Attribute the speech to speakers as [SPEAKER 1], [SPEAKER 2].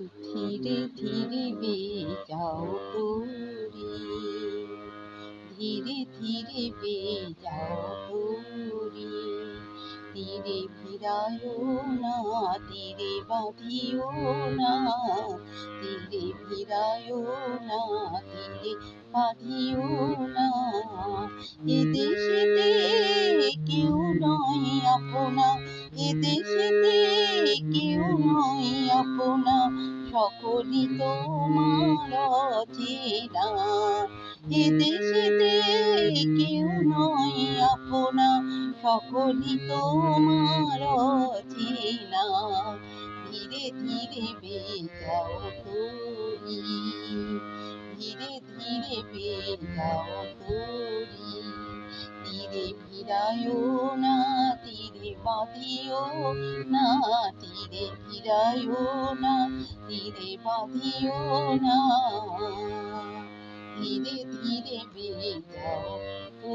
[SPEAKER 1] ধীরে ধীরে যাও তোরি ধীরে ধীরে বেয়ে যাও তোরি ফিরায়ও না, তীরে বাঁধিও না। তীরে ফিরায়ও না, তীরে বাঁধিও না। এ দেশেতে কেউ নয় আপনা, এ কেউ নয় আপনা সকলই তোমার চেনা এ দেশেতে কেউ নয় আপনা সকলি তোমার চেনা ধীরে ধীরে বেজাও তোরি ধীরে ধীরে বেজাও তীরে ফিরায়ও না তীরে বাঁধিও না তীরে ফিরায়ও না তীরে বাঁধিও না ধীরে ধীরে বেড়ে তোরি